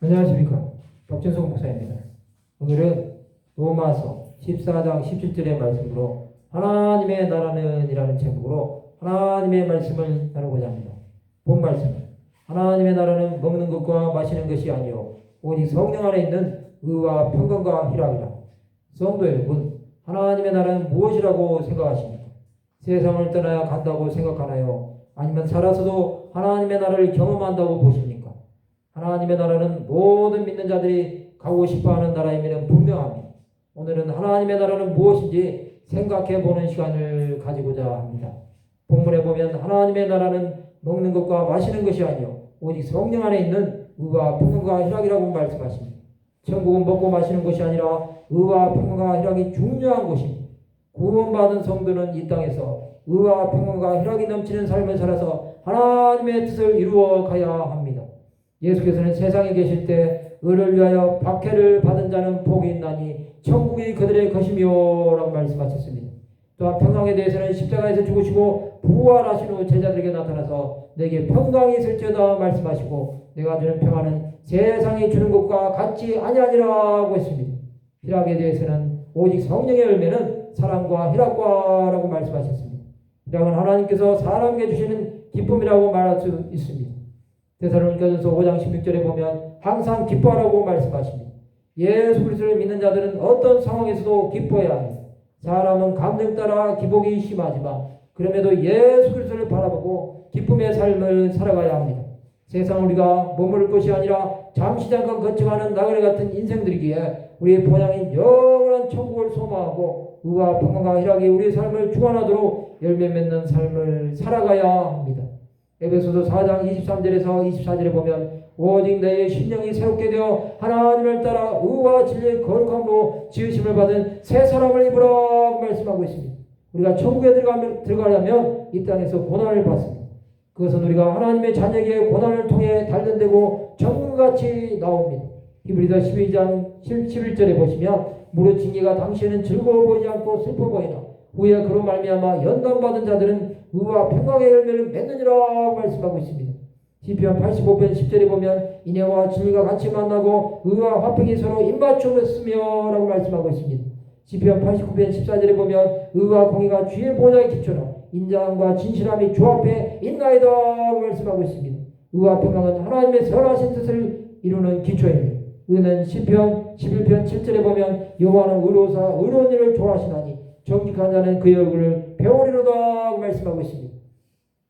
안녕하십니까. 박준성 목사입니다. 오늘은 로마서 14장 17절의 말씀으로 하나님의 나라는 이라는 제목으로 하나님의 말씀을 나누고자 합니다. 본 말씀은 하나님의 나라는 먹는 것과 마시는 것이 아니요 오직 성령 안에 있는 의와 평강과 희락이라. 성도 여러분, 하나님의 나라는 무엇이라고 생각하십니까? 세상을 떠나야 간다고 생각하나요? 아니면 살아서도 하나님의 나라를 경험한다고 보십니까? 하나님의 나라는 모든 믿는 자들이 가고 싶어하는 나라임에는 분명합니다. 오늘은 하나님의 나라는 무엇인지 생각해 보는 시간을 가지고자 합니다. 본문에 보면 하나님의 나라는 먹는 것과 마시는 것이 아니요 오직 성령 안에 있는 의와 평강과 희락이라고 말씀하십니다. 천국은 먹고 마시는 것이 아니라 의와 평강과 희락이 중요한 것입니다. 구원받은 성도는 이 땅에서 의와 평강과 희락이 넘치는 삶을 살아서 하나님의 뜻을 이루어 가야 합니다. 예수께서는 세상에 계실 때 의를 위하여 박해를 받은 자는 복이 있나니 천국이 그들의 것이며 라고 말씀하셨습니다. 또한 평강에 대해서는 십자가에서 죽으시고 부활하신 후 제자들에게 나타나서 내게 평강이 있을지어다 말씀하시고 내가 주는 평안은 세상이 주는 것과 같지 아니하니라고 했습니다. 희락에 대해서는 오직 성령의 열매는 사랑과 희락과라고 말씀하셨습니다. 희락은 하나님께서 사람에게 주시는 기쁨이라고 말할 수 있습니다. 데살로니가전서 5장 16절에 보면 항상 기뻐하라고 말씀하십니다. 예수 그리스도를 믿는 자들은 어떤 상황에서도 기뻐해야 합니다. 사람은 감정 따라 기복이 심하지만 그럼에도 예수 그리스도를 바라보고 기쁨의 삶을 살아가야 합니다. 세상 우리가 머무를 것이 아니라 잠시 잠깐 거쳐가는 나그네 같은 인생들이기에 우리의 본향인 영원한 천국을 소망하고 의와 평강과 희락이 우리의 삶을 주관하도록 열매 맺는 삶을 살아가야 합니다. 에베소서 4장 23절에서 24절에 보면 오직 내 심령이 새롭게 되어 하나님을 따라 의와 진리의 거룩함으로 지으심을 받은 새 사람을 입으라고 말씀하고 있습니다. 우리가 천국에 들어가면, 들어가려면 이 땅에서 고난을 받습니다. 그것은 우리가 하나님의 자녀에게 고난을 통해 단련되고 정같이 나옵니다. 히브리서 12장 11절에 보시면 무릇 징계가 당시에는 즐거워 보이지 않고 슬퍼 보이나 후에 그로 말미암아 연단받은 자들은 의와 평강의 열매를 맺느니라 말씀하고 있습니다. 시편 85편 10절에 보면 인애와 진리가 같이 만나고 의와 화평이 서로 입맞춤했으며 라고 말씀하고 있습니다. 시편 89편 14절에 보면 의와 공의가 주의 보좌에 기초나 인자함과 진실함이 조합해 있나이다 말씀하고 있습니다. 의와 평강은 하나님의 선하신 뜻을 이루는 기초입니다. 의는 시편 11편 7절에 보면 여호와는 의로사 의로운 일을 좋아하시나니 정직한 자는 그의 얼굴을 배우리로다 말씀하고 있습니다.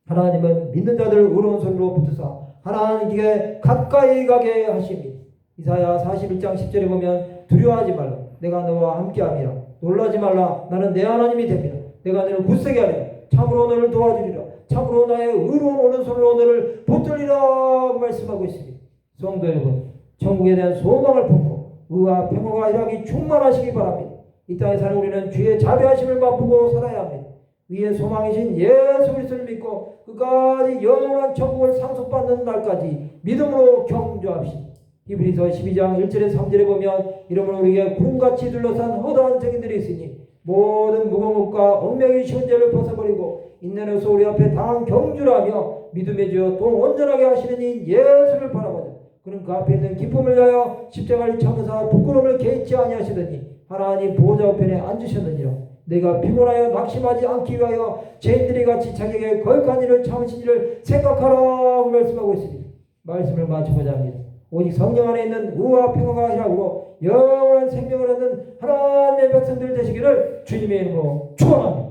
하나님은 믿는 자들을 의로운 손으로 붙으사 하나님께 가까이 가게 하십니다. 이사야 41장 10절에 보면 두려워하지 말라. 내가 너와 함께함이라. 놀라지 말라. 나는 내 하나님이 됩니다. 내가 너를 굳세게 하리라. 참으로 너를 도와주리라. 참으로 나의 의로운 오른손으로 너를 붙들리라 말씀하고 있습니다. 성도 여러분, 천국에 대한 소망을 품고 의와 평화와 희락이 충만하시기 바랍니다. 이 땅에 사는 우리는 주의 자비하심을 맛보고 살아야 합니다. 위의 소망이신 예수 그리스도를 믿고 끝까지 영원한 천국을 상속받는 날까지 믿음으로 경주합시다. 히브리서 12장 1절에 3절에 보면 이러므로 우리에게 구름같이 둘러싼 허다한 증인들이 있으니 모든 무거운 것과 얽매기 쉬운 죄를 벗어버리고 인내로서 우리 앞에 당한 경주라며 믿음의 주여 또 온전하게 하시는 이 예수를 바라보자. 그는 그 앞에 있는 기쁨을 위하여 십자가를 참으사 부끄러움을 개의치 아니하시더니 하나님 보좌 우편에 앉으셨느니라. 내가 피곤하여 낙심하지 않기 위하여 죄인들이 같이 자기에게 거역한 일을 참으신 일을 생각하라고 말씀하고 있습니다. 말씀을 마치고자 합니다. 오직 성령 안에 있는 의와 평화가 희락으로 영원한 생명을 얻는 하나님의 백성들 되시기를 주님의 이름으로 축원합니다.